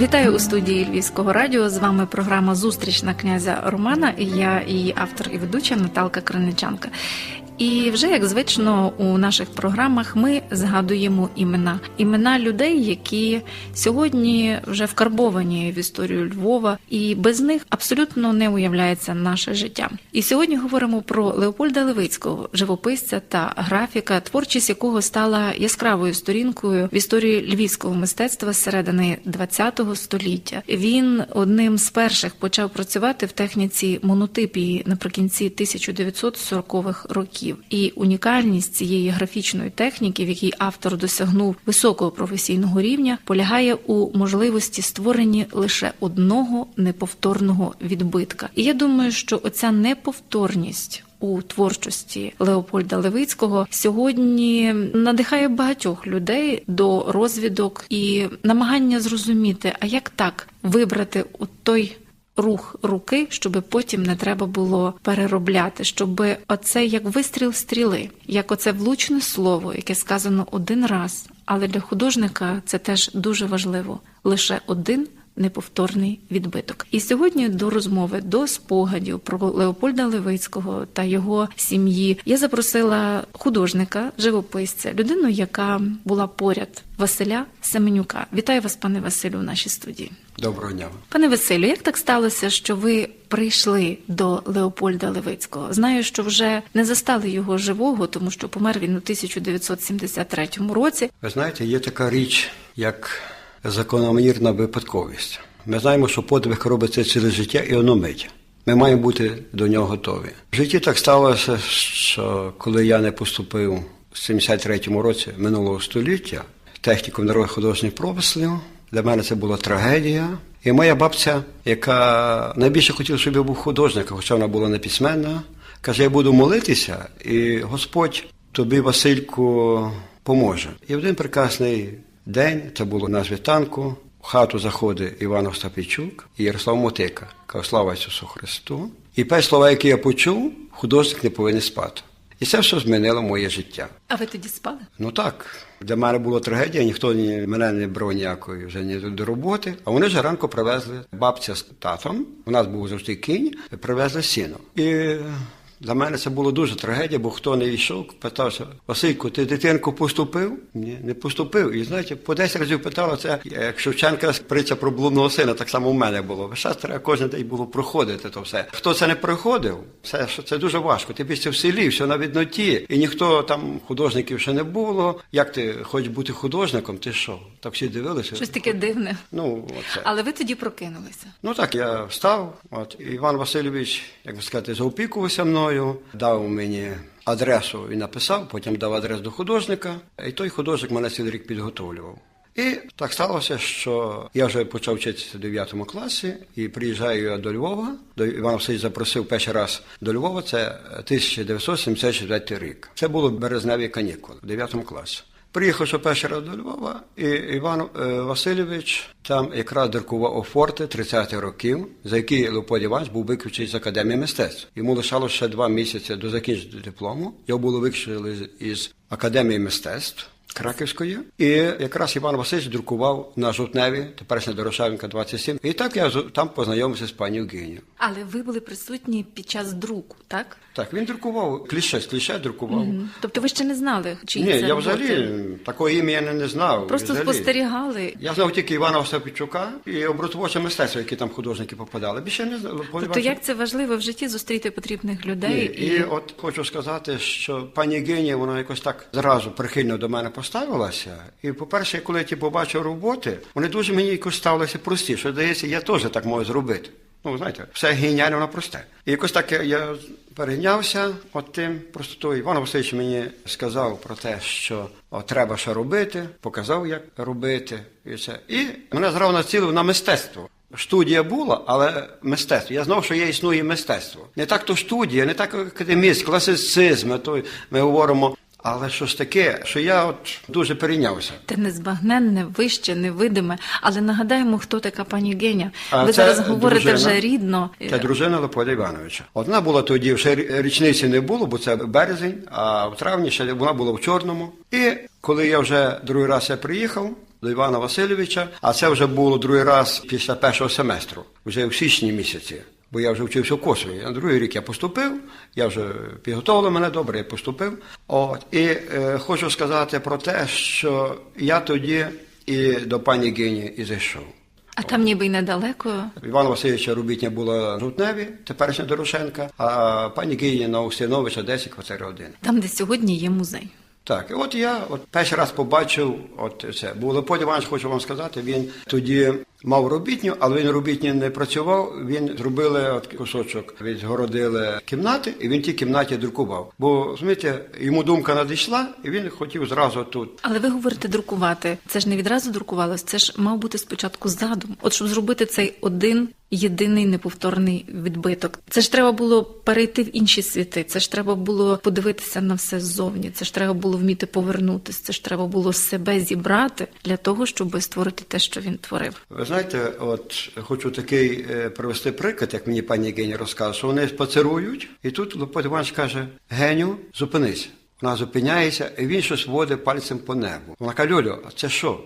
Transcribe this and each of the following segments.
Вітаю у студії Львівського радіо. З вами програма Зустріч на князя Романа. І я її автор і ведуча Наталка Криничанка. І вже як звично у наших програмах ми згадуємо імена імена людей, які сьогодні вже вкарбовані в історію Львова, і без них абсолютно не уявляється наше життя. І сьогодні говоримо про Леопольда Левицького, живописця та графіка, творчість якого стала яскравою сторінкою в історії львівського мистецтва середини ХХ століття. Він одним з перших почав працювати в техніці монотипії наприкінці 1940-х років. І унікальність цієї графічної техніки, в якій автор досягнув високого професійного рівня, полягає у можливості створення лише одного неповторного відбитка. І я думаю, що оця неповторність. У творчості Леопольда Левицького сьогодні надихає багатьох людей до розвідок і намагання зрозуміти, а як так вибрати той рух руки, щоб потім не треба було переробляти, щоб оце як вистріл стріли, як оце влучне слово, яке сказано один раз. Але для художника це теж дуже важливо лише один. Неповторний відбиток, і сьогодні до розмови до спогадів про Леопольда Левицького та його сім'ї я запросила художника, живописця, людину, яка була поряд Василя Семенюка. Вітаю вас, пане Василю, в нашій студії. Доброго дня. Пане Василю, як так сталося, що ви прийшли до Леопольда Левицького? Знаю, що вже не застали його живого, тому що помер він у 1973 році. Ви знаєте, є така річ, як закономірна випадковість. Ми знаємо, що подвиг робиться через життя і воно мить. Ми маємо бути до нього готові. В житті так сталося, що коли я не поступив у 73-му році минулого століття технікум народних художніх промислів, для мене це була трагедія. І моя бабця, яка найбільше хотіла, щоб я був художником, хоча вона була неписьменна, каже: я буду молитися, і Господь тобі, Васильку, поможе. І один прекрасний день, це було на світанку, в хату заходить Іван Остапійчук і Ярослав Мотика. Каже, слава Ісусу Христу. І перші слова, які я почув, художник не повинен спати. І це все змінило моє життя. А ви тоді спали? Ну так. Для мене була трагедія, ніхто ні, мене не брав ніякої вже ні до роботи. А вони вже ранку привезли бабця з татом. У нас був завжди кінь, привезли сіно. І для мене це було дуже трагедія, бо хто не йшов, питався, Василько, ти дитинку поступив? Ні, не поступив. І знаєте, по 10 разів питала це, як Шевченка притча про блудного сина, так само в мене було. Весь треба кожен день було проходити то все. Хто це не проходив, це це дуже важко. Ти після в селі, все на відноті, і ніхто там художників ще не було. Як ти хочеш бути художником? Ти що? Так всі дивилися. Щось таке дивне. Ну, оце. Але ви тоді прокинулися. Ну так, я встав. От Іван Васильович, як би сказати, заопікувався мною, дав мені адресу і написав, потім дав адрес до художника, і той художник мене цілий рік підготовлював. І так сталося, що я вже почав вчитися в 9 класі і приїжджаю я до Львова. До Іван Васильович запросив перший раз до Львова. Це 1974 рік. Це було березневі канікули в 9 класі. Приїхавши перший раз до Львова, і Іван Васильович там якраз друкував офорти 30-х років, за які Леопольд Іванович був виключений з академії мистецтв. Йому лишалося ще два місяці до закінчення диплому. Його було виключили із академії мистецтв. Краківської, і якраз Іван Васильович друкував на жовтневі, теперішня Дорошавенка 27. І так я там познайомився з пані Евгенією. Але ви були присутні під час друку, так? Так, він друкував кліше, з кліше друкував. Угу. Тобто ви ще не знали, чи Ні, я взагалі такого ім'я не, не знав. просто взагалі. спостерігали. Я знав тільки Івана Остапчука і образотворче мистецтво, які там художники попадали. Більше не знав. Тобто, як це важливо в житті зустріти потрібних людей Ні, і... от хочу сказати, що пані Генія, вона якось так зразу прихильно до мене поставилася. І, по-перше, коли я ті побачив роботи, вони дуже мені якось ставилися прості, що здається, я теж так можу зробити. Ну, знаєте, все геніально, воно просте. І якось так я, перейнявся от тим простотою. Іван Васильович мені сказав про те, що о, треба що робити, показав, як робити. І це. І мене зразу націлив на мистецтво. Студія була, але мистецтво. Я знав, що є існує мистецтво. Не так то студія, не так академіст, класицизм, ми говоримо. Але щось таке, що я от дуже перейнявся. Те незбагненне, вище, невидиме. Але нагадаємо, хто така пані Геня. А Ви зараз говорите дружина. вже рідно. Це дружина Леопольда Івановича. Одна була тоді, ще річниці не було, бо це березень, а в травні ще вона була в чорному. І коли я вже другий раз я приїхав, до Івана Васильовича, а це вже було другий раз після першого семестру, вже в січні місяці. Бо я вже вчився в Косові. На другий рік я поступив, я вже підготовили мене добре, я поступив. От. І е, хочу сказати про те, що я тоді і до пані Гені і зайшов. А там ніби й недалеко. Івана Васильовича робітня була в Жутневі, теперішня Дорошенка, а пані Гені на Устиновича 10 квартира 1. Там, де сьогодні є музей. Так, і от я от перший раз побачив от це. Леопольд Іванович, хочу вам сказати, він тоді мав робітню, але він робітні не працював. Він зробили от кусочок, відгородили кімнати, і він в тій кімнаті друкував. Бо розумієте, йому думка надійшла, і він хотів зразу тут. Але ви говорите друкувати. Це ж не відразу друкувалось, це ж мав бути спочатку задум. От щоб зробити цей один єдиний неповторний відбиток. Це ж треба було перейти в інші світи. Це ж треба було подивитися на все ззовні. Це ж треба було вміти повернутися. Це ж треба було себе зібрати для того, щоб створити те, що він творив. Знаєте, от хочу такий е, привести приклад, як мені пані Гені розказує, що вони спацерують, і тут Леопольд Іванович каже: Геню, зупинись. Вона зупиняється, і він щось водить пальцем по небу. Вона каже, Льолю, а це що?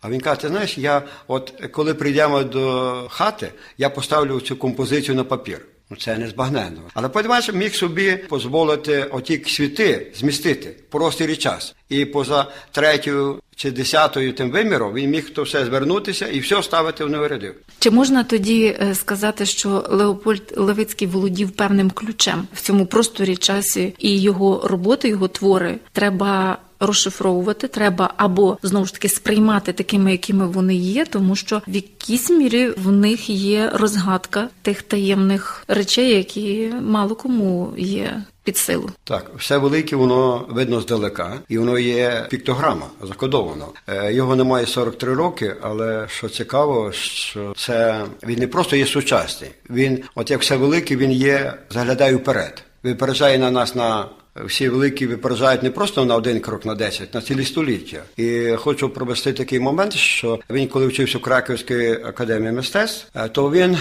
А він каже, ти знаєш, я от коли прийдемо до хати, я поставлю цю композицію на папір. Ну, це не збагненно. Але подиваєш, міг собі дозволити оті світи змістити простір і час. І поза третьою чи десятою тим виміром він міг то все звернутися і все ставити в новий. Чи можна тоді е, сказати, що Леопольд Левицький володів певним ключем в цьому просторі часі і його роботи, його твори треба розшифровувати, треба або знову ж таки сприймати такими, якими вони є, тому що в якійсь мірі в них є розгадка тих таємних речей, які мало кому є під силу. Так, все велике, воно видно здалека, і воно є піктограма, закодовано. Е, Його немає 43 роки, але що цікаво, що це він не просто є сучасний. Він, от як все велике, він є, заглядає вперед. Випереджає на нас на всі великі випереджають не просто на один крок на 10, на цілі століття. І хочу провести такий момент, що він, коли вчився в Краківській академії мистецтв, е, то він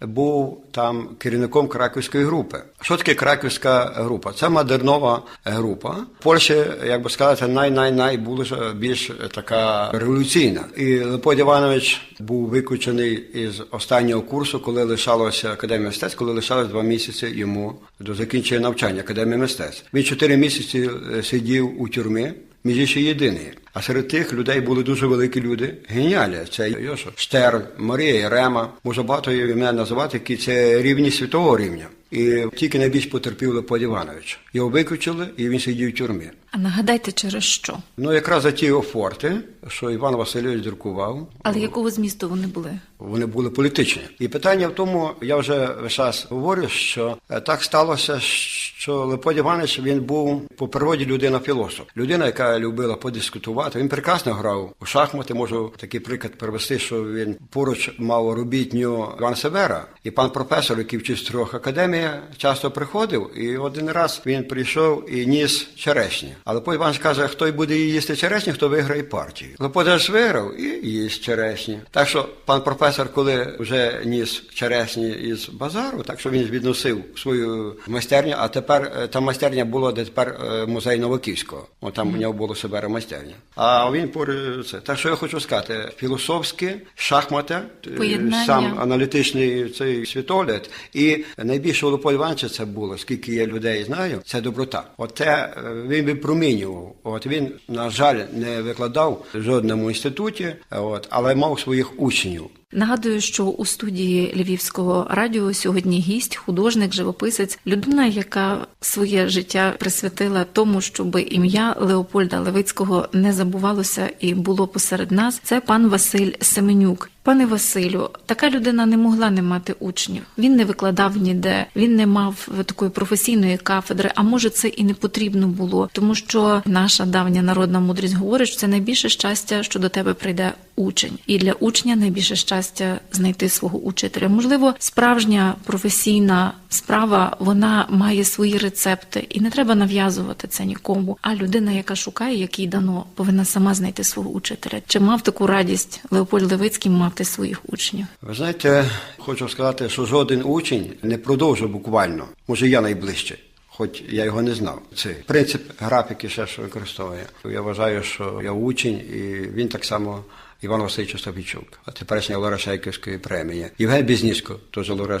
був там керівником краківської групи. Що таке краківська група? Це модернова група. В Польщі, як би сказати, най-най-най була більш така революційна. І Леподь Іванович був виключений із останнього курсу, коли лишалося академія мистецтв, коли лишалось два місяці йому до закінчення навчання академії мистецтв. Він чотири місяці е, сидів у тюрмі. Між іншим єдиний. А серед тих людей були дуже великі люди. Геніалі. Це Йошо, Штерн, Марія Єрема. Може багато мене називати, які це рівні світового рівня. І тільки найбільш потерпів Леподь Іванович. Його виключили, і він сидів в тюрмі. А нагадайте, через що? Ну, якраз за ті офорти, що Іван Васильович друкував. Але якого змісту вони були? Вони були політичні. І питання в тому, я вже весь час говорю, що е, так сталося, що Леподь Іванович він був по природі людина філософ. Людина, яка любила подискутувати. Він прекрасно грав у шахмати. Можу такий приклад привести, що він поруч мав робітню Іван Севера, і пан професор, який вчився в трьох академії, часто приходив. І один раз він прийшов і ніс черешні. Але потім Іванович каже, хто буде їсти черешні, хто виграє партію. Леподаж виграв і їсть черешні. Так що пан професор, коли вже ніс черешні із базару, так що він відносив свою майстерню, а тепер е, та майстерня була де тепер е, музей Новоківського. О, там mm. у нього було себе майстерня. А він поруч це. Так що я хочу сказати, філософське, шахмати, е, Поєднання. сам аналітичний цей світогляд. І найбільше у Івановича це було, скільки я людей знаю, це доброта. От те він випромінював. От він, на жаль, не викладав в жодному інституті, от, але мав своїх учнів. Нагадую, що у студії Львівського радіо сьогодні гість, художник, живописець, людина, яка своє життя присвятила тому, щоб ім'я Леопольда Левицького не забувалося і було посеред нас. Це пан Василь Семенюк. Пане Василю, така людина не могла не мати учнів. Він не викладав ніде, він не мав такої професійної кафедри. А може, це і не потрібно було, тому що наша давня народна мудрість говорить, що це найбільше щастя, що до тебе прийде учень, і для учня найбільше щастя знайти свого учителя. Можливо, справжня професійна справа вона має свої рецепти, і не треба нав'язувати це нікому. А людина, яка шукає, якій дано, повинна сама знайти свого учителя. Чи мав таку радість Леопольд Левицький мати своїх учнів? Ви знаєте, хочу сказати, що жоден учень не продовжує буквально. Може, я найближче. хоч я його не знав. Це принцип графіки ще що використовує. Я вважаю, що я учень, і він так само. Іван Васильович Остапічук, а теперішня Лора Шейківської премії. Євген Бізнісько, теж Лора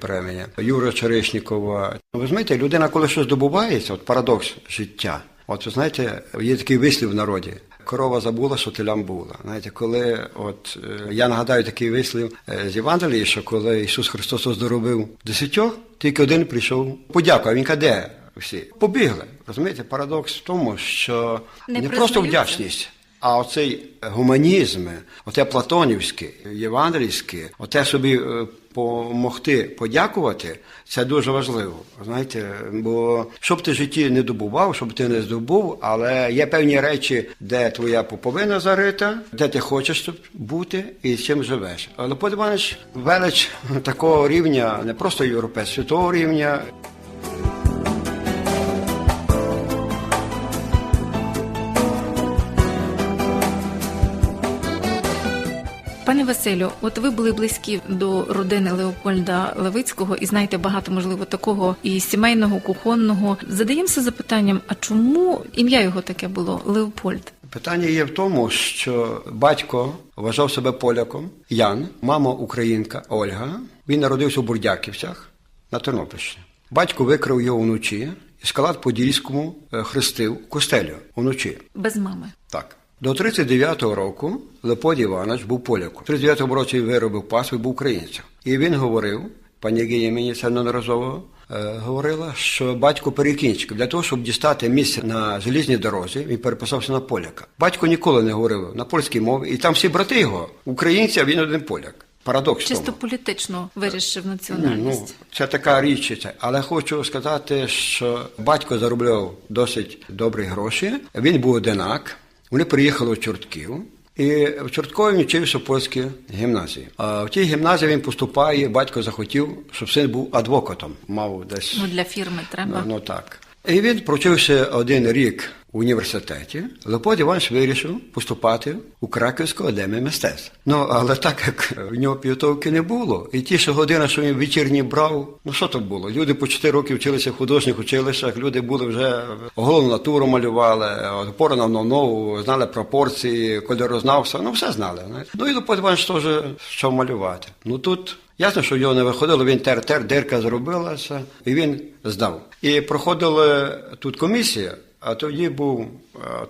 премії. Юра Черешнікова. Ви знаєте, людина, коли щось здобувається, от парадокс життя. От ви знаєте, є такий вислів в народі. Корова забула, що телям була. Знаєте, коли от е, я нагадаю такий вислів е, з Євангелії, що коли Ісус Христос оздоровив десятьох, тільки один прийшов. Подякував. Він каже, де всі? Побігли. Розумієте, парадокс в тому, що Не не, просто вдячність. А оцей гуманізм, оте платонівське, євангельське, оте собі е, помогти подякувати, це дуже важливо. Знаєте, бо що б ти житті не добував, щоб ти не здобув, але є певні речі, де твоя поповина зарита, де ти хочеш тут бути і з чим живеш. Але подиваєш, велич такого рівня, не просто європейського, світового рівня, Василю, от ви були близькі до родини Леопольда Левицького і знаєте багато, можливо, такого і сімейного, кухонного. Задаємося запитанням: а чому ім'я його таке було Леопольд? Питання є в тому, що батько вважав себе поляком, Ян, мама українка Ольга. Він народився у Бурдяківцях на Тернопільщині. Батько викрав його вночі і скалат Подільському е, хрестив костелю вночі. Без мами. Так. До 39-го року Леподій Іванович був поляком. У 39-му році виробив паспорт, був українцем. І він говорив, пані Гія мені це неодноразово е, говорила, що батько перекінчик. Для того, щоб дістати місце на желізній дорозі, він переписався на поляка. Батько ніколи не говорив на польській мові, і там всі брати його, українці, а він один поляк. Парадокс. в тому. Чисто політично вирішив Ну, національність. це така річ. Але хочу сказати, що батько заробляв досить добрі гроші. Він був одинак. Вони приїхали в Чортків. І в Чорткові він вчився в польській гімназії. А в тій гімназії він поступає, батько захотів, щоб син був адвокатом. Мав десь Ну для фірми треба. Ну, ну так. І він провчився один рік у університеті. Леопольд Іванович вирішив поступати у Краківську академію мистецтв. Ну, але так як в нього підготовки не було, і ті, що година, що він вечірні брав, ну що то було? Люди по 4 роки вчилися в художніх училищах, люди були вже головну натуру малювали, опору на нову, знали пропорції, кольорознавства, ну все знали. Ну і Леопольд Іванович теж що малювати. Ну тут Ясно, що його не виходило, він тер-тер, дирка зробилася, і він здав. І проходила тут комісія, а тоді був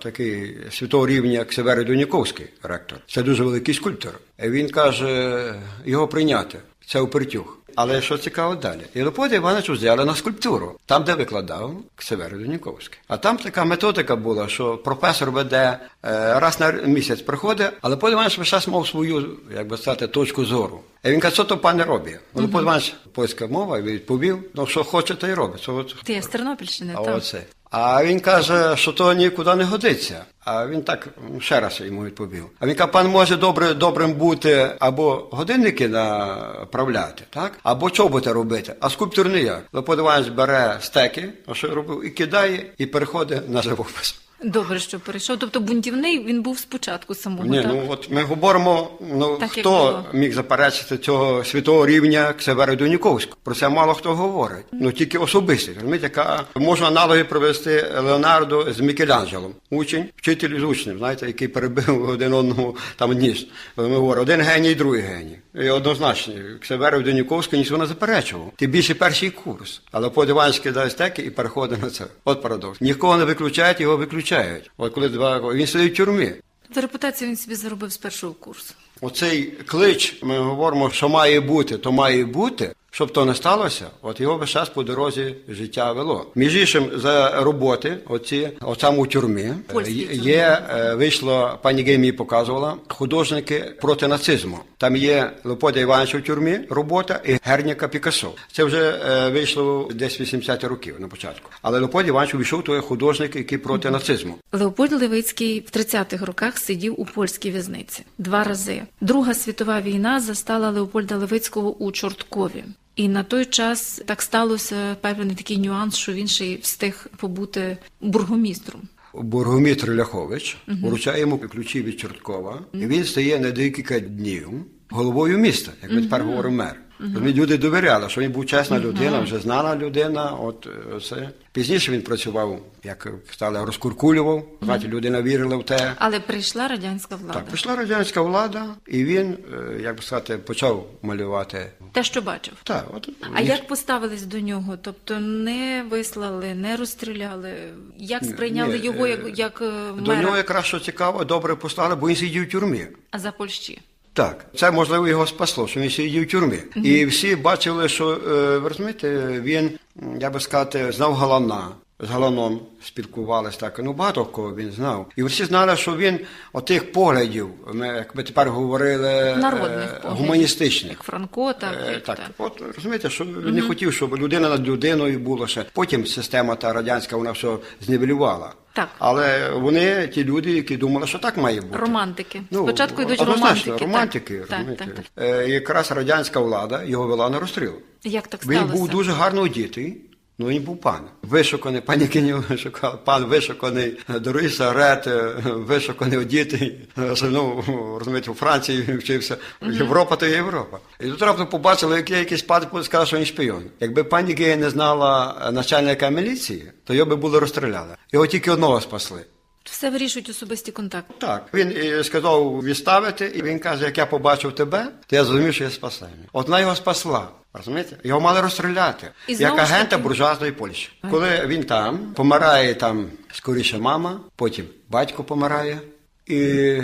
такий світового рівня, як Дуніковський, ректор. Це дуже великий скульптор. Він каже, його прийняти. Це Упертюх. Але що цікаво далі? І Леопольда Івановича взяли на скульптуру, там, де викладав Ксеверо Дуніковський. А там така методика була, що професор веде е, раз на місяць приходить, але Лопот Іванович весь час мав свою, як би сказати, точку зору. І він каже, що то пане робить? Угу. Лопот Іванович, польська мова, відповів, ну що хоче, то й робить. От, Ти з Тернопільщини, так? А він каже, що то нікуди не годиться. А він так ще раз йому відповів. А він каже, пан може добре, добрим бути або годинники направляти, так? або чоботи робити, а скульптур ніяк. Леопольд Іванович бере стеки, а що робив, і кидає, і переходить на живопис. Добре, що перейшов. Тобто бунтівний він був спочатку самого. Ні, так? ну от ми говоримо, ну Так, хто міг заперечити цього світового рівня Ксевера Дуніковського? Про це мало хто говорить. Ну тільки особистість. Розумієте, яка можна аналоги провести Леонардо з Мікеланджелом. Учень, вчитель з учнем, знаєте, який перебив один одному там ніж. Ми говоримо, один геній, другий геній. І однозначно, Ксеверу Дуніковського ніхто не заперечував. Ти більше перший курс. Але Іванович кидає стеки і переходить на це. От парадокс. Нікого не виключають, його виключають. От коли два він сидить в тюрмі. За репутацію він собі заробив з першого курсу. Оцей клич, ми говоримо, що має бути, то має бути. Щоб то не сталося, от його весь час по дорозі життя вело. Між іншим, за роботи, оці, от саме у тюрмі, е, є, е, вийшло, пані Геймі показувала, художники проти нацизму. Там є Леопольда Івановича в тюрмі, робота і Герніка Пікассо. Це вже е, вийшло десь 80 років на початку. Але Леопольд Іванович увійшов, то є художник, який проти нацизму. Леопольд Левицький в 30-х роках сидів у польській в'язниці два рази. Друга світова війна застала Леопольда Левицького у Чорткові. І на той час так сталося певний такий нюанс, що він ще й встиг побути бургомістром. Бургомістр Ляхович вручає йому ключі від Чорткова, і він стає на декілька днів головою міста, як ми тепер говоримо мер. Розумієте, Люди довіряли, що він був чесна людина, вже знана людина. От е, це. Пізніше він працював, як сказали, розкуркулював. Знаєте, людина вірила в те. Але прийшла радянська влада. Так, прийшла радянська влада, і він, е, як би сказати, почав малювати. Те, що бачив. Так, от, А ні- як поставились до нього? Тобто не вислали, не розстріляли? Як сприйняли ні, його е, як, як е, До нього якраз що цікаво, добре послали, бо він сидів в тюрмі. а за Польщі? Так, це можливо його спасло, що він сидів в тюрмі. І всі бачили, що е, ви розумієте, він, я би сказати, знав Галана. З Галаном спілкувалися так. Ну, багато кого він знав. І всі знали, що він отих поглядів, ми, як ми тепер говорили, Народних е, гуманістичних. Як Франко, так. Е, Так, так. от розумієте, що він не хотів, щоб людина над людиною була ще. Потім система та радянська вона все знівелювала. Так. Але вони, ті люди, які думали, що так має бути. Романтики. Ну, Спочатку йдуть романтики. романтики так, так, розумієте. так, так. Е, якраз радянська влада його вела на розстріл. Як так Він був дуже гарно одітий. Ну, він був пан. Вишуканий, пані Кінів вишукав, пан вишуканий, дорогі сигарети, вишуканий, одітий. Ну, розумієте, у Франції вчився. Європа то є Європа. І тут раптом побачили, як є якийсь пан сказав, що він шпіон. Якби пані Гея не знала начальника міліції, то його би були розстріляли. Його тільки одного спасли. Все вирішують особисті контакти. Так, він е, сказав відставити, і він каже, як я побачив тебе, то я зрозумів, що я спасаю. От вона його спасла. Розумієте? Його мали розстріляти І як агента таки- буржуазної Польщі. Коли він там, помирає там скоріше мама, потім батько помирає, і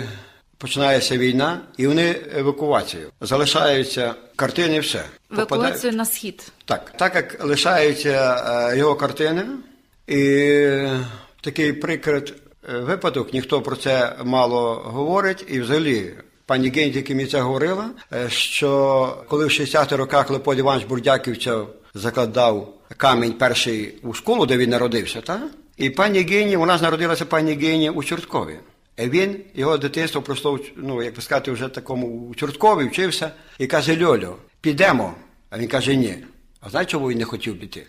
починається війна, і вони евакуацію. Залишаються картини, і все. Попадає- Евакуацію на схід. так, так як лишаються е, його картини, і такий прикрит е, випадок, ніхто про це мало говорить, і взагалі. Пані Гень тільки мені це говорила, е, що коли в 60-х роках Леопольд Іванович Бурдяківцев закладав камінь перший у школу, де він народився, та? і пані Гені, вона ж народилася пані Гені у Чорткові. Він, його дитинство пройшло, ну, як би сказати, вже такому у Чорткові вчився, і каже: Льолю, підемо. А він каже, ні. А знаєте, чому він не хотів піти?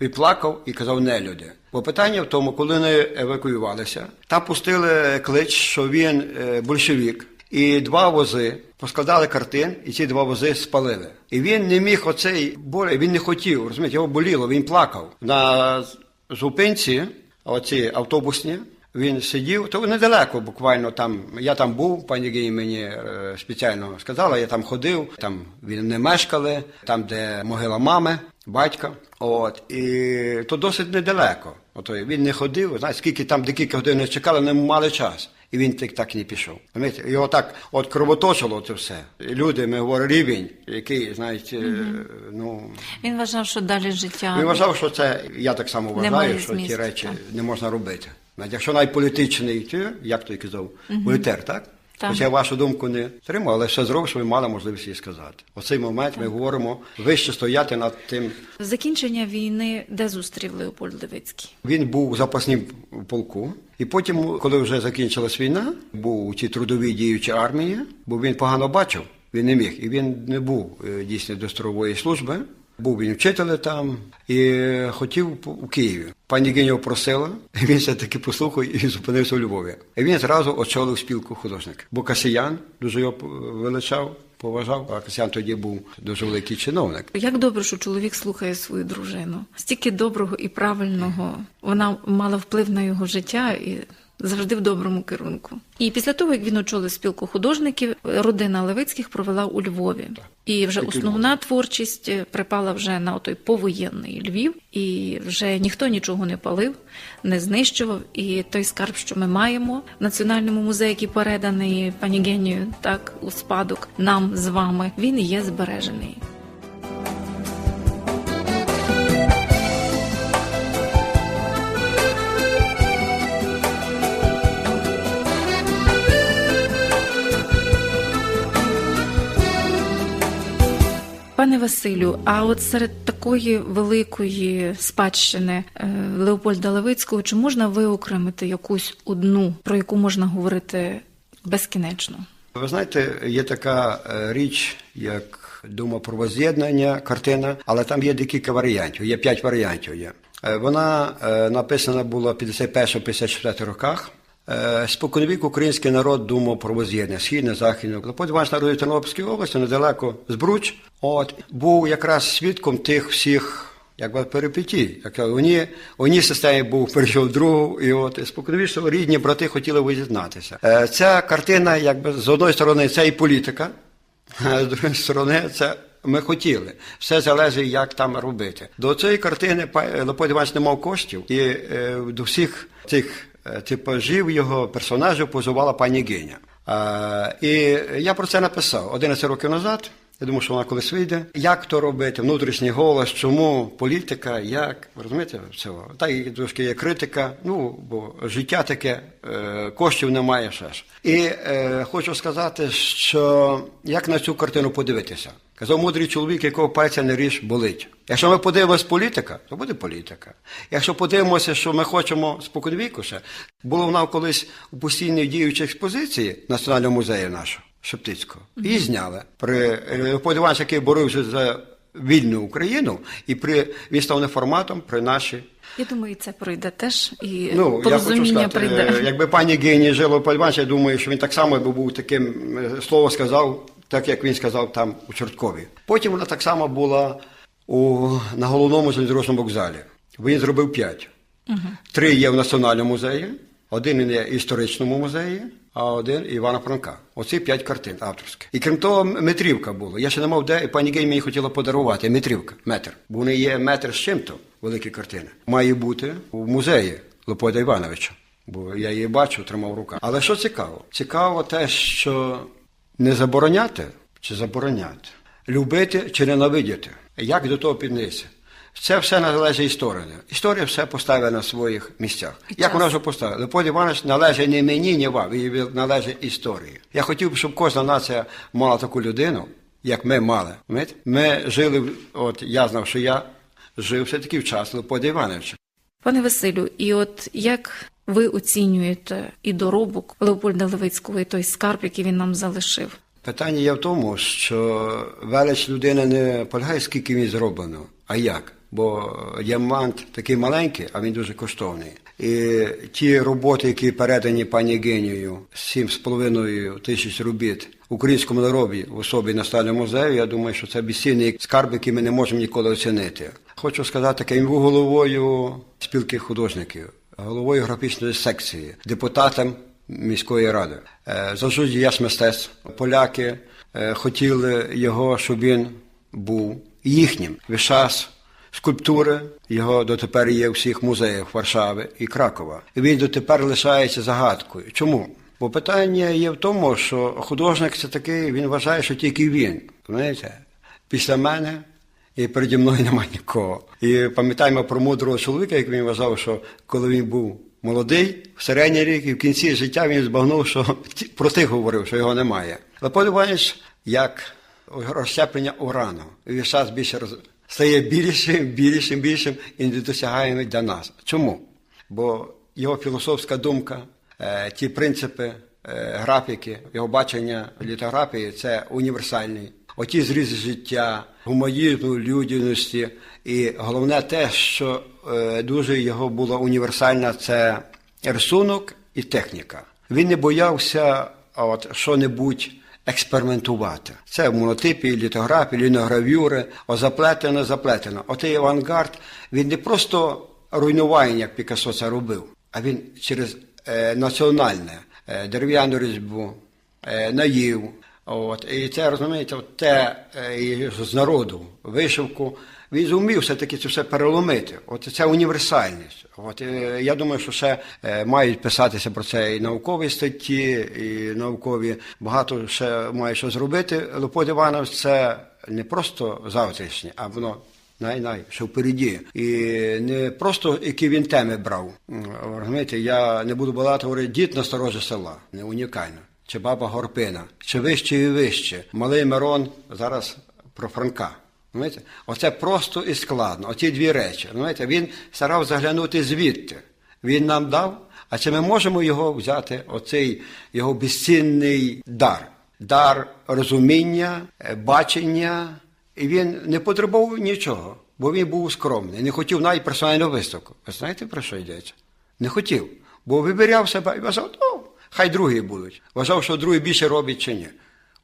Він плакав і казав не люди. Бо питання в тому, коли вони евакуювалися, там пустили клич, що він е, большевік, і два вози поскладали картин, і ці два вози спалили. І він не міг оцей болі, він не хотів, розумієте, його боліло, він плакав. На зупинці, оці автобусні, він сидів, то недалеко, буквально там. Я там був, пані Гені мені е, спеціально сказала, я там ходив, там він не мешкали, там, де могила мами, батька. От, і то досить недалеко. Ото він не ходив, знаєте, скільки там декілька годин не чекали, не мали час. І він так, так не пішов. Його так от кровоточило це все. Люди, ми говоримо, рівень, який, знаєте, угу. ну. Він вважав, що далі життя. Він вважав, що це, я так само вважаю, що ті речі так. не можна робити. Навіть якщо найполітичний, як той казав, волітер, так? Так. Хоча я вашу думку не тримав, але все зробив, що ви мали можливість її сказати. У цей момент ми говоримо вище стояти над тим. Закінчення війни де зустрів Леопольд Левицький? Він був запасним в полку, і потім, коли вже закінчилась війна, був у цій трудовій діючій армії, бо він погано бачив, він не міг. І він не був е, дійсно до строєвої служби. Був він вчителем там і хотів у Києві. Пані Геня просила, він все-таки послухав і зупинився у Львові. І він зразу очолив спілку художників. Бо Касиян дуже його величав, поважав, а Касіян тоді був дуже великий чиновник. Як добре, що чоловік слухає свою дружину. Стільки доброго і правильного вона мала вплив на його життя і завжди в доброму керунку. І після того, як він очолив спілку художників, родина Левицьких провела у Львові. І вже основна творчість е, припала вже на той повоєнний Львів, і вже ніхто нічого не палив, не знищував. І той скарб, що ми маємо в національному музеї, який переданий пані Генію, так у спадок нам з вами, він є збережений. Пане Василю, а от серед такої великої спадщини е, Леопольда Левицького, чи можна виокремити якусь одну, про яку можна говорити безкінечно? Ви знаєте, є така е, річ, як дума про воз'єднання, картина, але там є декілька варіантів, є п'ять варіантів. Є. Е, Вона написана була в 51-54 роках. Е, Споконвік український народ думав про воз'єднання східне, західне. Леопольд Іванович народив в Тернопільській області, недалеко з Бруч. От був якраз свідком тих всіх. Якби перипетій. Як в одній, системі був перейшов другу, і от споконвічно рідні брати хотіли воз'єднатися. Е, Ця картина, якби з одної сторони, це і політика, а з другої сторони, це ми хотіли. Все залежить, як там робити. До цієї картини па- Леопольд Іванович не мав коштів, і е, до всіх цих е, типажів його персонажів позувала пані Геня. Е, і я про це написав 11 років назад. Я думаю, що вона колись вийде. Як то робити? Внутрішній голос, чому політика, як розумієте цього? Та і трошки є критика. Ну бо життя таке, е, коштів немає. Ще ж. І е, хочу сказати, що як на цю картину подивитися? Казав мудрий чоловік, якого пальця не ріж, болить. Якщо ми подивимося політика, то буде політика. Якщо подивимося, що ми хочемо споконвіку ще, було в нас колись у постійній діючій експозиції Національного музею нашого. Шептицького. Її зняли. При Леопольд Іванович, який боровся за вільну Україну, і при він став неформатом при нашій. Я думаю, це пройде теж, і Ну, я хочу сказати, прийде. е, якби пані Гені жила Леопольд Іванович, я думаю, що він так само би був таким е, слово сказав, так як він сказав там у Чорткові. Потім вона так само була у, на головному залізничному вокзалі. Він зробив п'ять. Три є в Національному музеї, один є в історичному музеї, а один Івана Франка. Оці п'ять картин авторських. І крім того, метрівка була. Я ще не мав де, і пані Гей мені хотіла подарувати. Метрівка, метр. Бо вони є метр з чим-то, великі картини. Має бути у музеї Лопойда Івановича. Бо я її бачу, тримав в руках. Але що цікаво? Цікаво те, що не забороняти чи забороняти, любити чи ненавидіти. Як до того піднися? Це все належить історії. Історія все поставить на своїх місцях. І Як вона вже поставила? Леопольд Іванович належить не мені, ні вам, він належить історії. Я хотів би, щоб кожна нація мала таку людину, як ми мали. Розумієте? Ми жили, от я знав, що я жив все-таки в час Леопольда Івановича. Пане Василю, і от як ви оцінюєте і доробок Леопольда Левицького, і той скарб, який він нам залишив? Питання є в тому, що велич людини не полягає, скільки він зроблено, а як. Бо діамант такий маленький, а він дуже коштовний. І ті роботи, які передані пані Генією, 7,5 тисяч робіт українському народі в особі Національного музею, я думаю, що це безцінний скарб, який ми не можемо ніколи оцінити. Хочу сказати, був головою спілки художників, головою графічної секції, депутатом міської ради. Е, Завжди діяч мистецтв. Поляки е, хотіли його, щоб він був їхнім. Весь час скульптури його дотепер є у всіх музеях Варшави і Кракова. І він дотепер лишається загадкою. Чому? Бо питання є в тому, що художник це такий, він вважає, що тільки він. Розумієте? Після мене і переді мною немає нікого. І пам'ятаємо про мудрого чоловіка, як він вважав, що коли він був молодий, в середній рік і в кінці життя він збагнув, що про тих говорив, що його немає. Леопольд Іванович як розщеплення урану. І час більше роз... стає більшим, більшим, більшим і недосягаємий для нас. Чому? Бо його філософська думка, е, ті принципи е, графіки, його бачення літографії це універсальний. Оті зрізи життя, гуманізму, людяності. І головне те, що е, дуже його була універсальна, це рисунок і техніка. Він не боявся от, що-небудь експериментувати. Це в монотипі, літографії, ліногравюри, о, заплетено, заплетено. Отей авангард, він не просто руйнування, як Пікассо це робив, а він через е, національне, е, дерев'яну різьбу, наїв. От, і це, розумієте, те е, з народу, вишивку, він зумів все-таки це все переломити. От це універсальність. От, е, я думаю, що ще е, мають писатися про це і наукові статті, і наукові багато ще має що зробити. Леопольд Іванович це не просто завтрашнє, а воно най-най, що впереді. І не просто які він теми брав. Розумієте, я не буду балати говорити дід на сторожі села, не унікально. Чи баба Горпина, чи вище і вище. Малий Мирон зараз про Франка. Розумієте? Оце просто і складно. Оці дві речі. Розумієте? Він старав заглянути звідти. Він нам дав, а чи ми можемо його взяти, оцей його безцінний дар? Дар розуміння, е, бачення. І він не потребував нічого, бо він був скромний, не хотів навіть персональну виставку. Ви знаєте, про що йдеться? Не хотів. Бо вибирав себе і ну, хай другі будуть. Вважав, що другі більше роблять чи ні.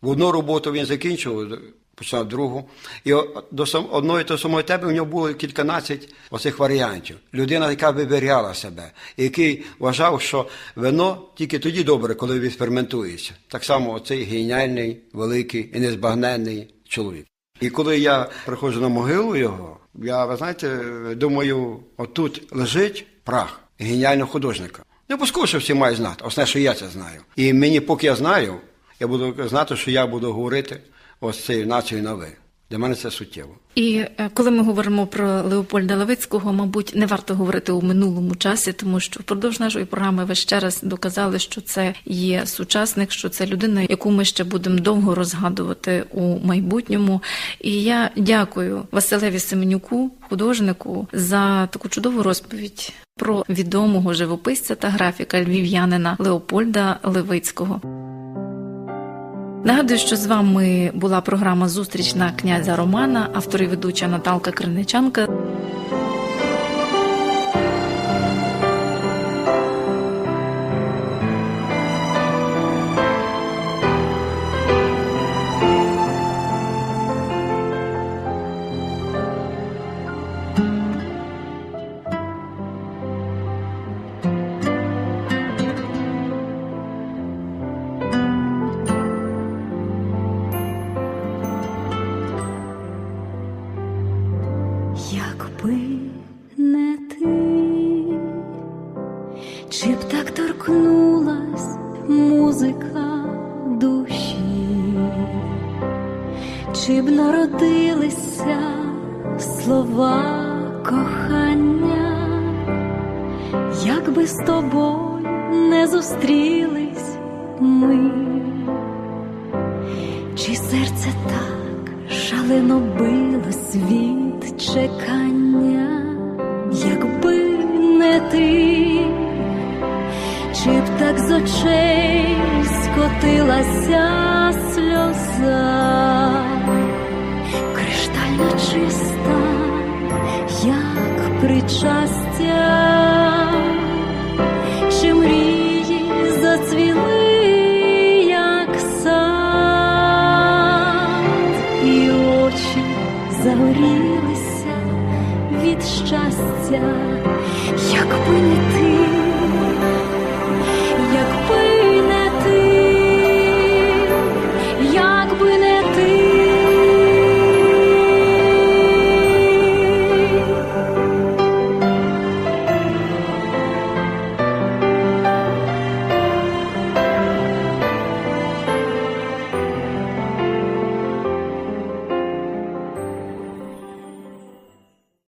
В одну роботу він закінчив, починав другу. І до одної то самої тебе в нього було кільканадцять оцих варіантів. Людина, яка вибирала себе, який вважав, що вино тільки тоді добре, коли відферментується. Так само оцей геніальний, великий і незбагненний чоловік. І коли я приходжу на могилу його, я, ви знаєте, думаю, отут лежить прах геніального художника. Не обов'язково, що всі мають знати, основне, що я це знаю. І мені, поки я знаю, я буду знати, що я буду говорити ось цією нацією на. Для мене це суттєво. І е, коли ми говоримо про Леопольда Левицького, мабуть, не варто говорити у минулому часі, тому що впродовж нашої програми ви ще раз доказали, що це є сучасник, що це людина, яку ми ще будемо довго розгадувати у майбутньому. І я дякую Василеві Семенюку, художнику, за таку чудову розповідь про відомого живописця та графіка львів'янина Леопольда Левицького. Нагадую, що з вами була програма Зустріч на князя Романа, автор і ведуча Наталка Криничанка. Скотилася сльоза, криштально чиста, як причастя, чи мрії зацвіли, як сад, і очі загорілися від щастя, якби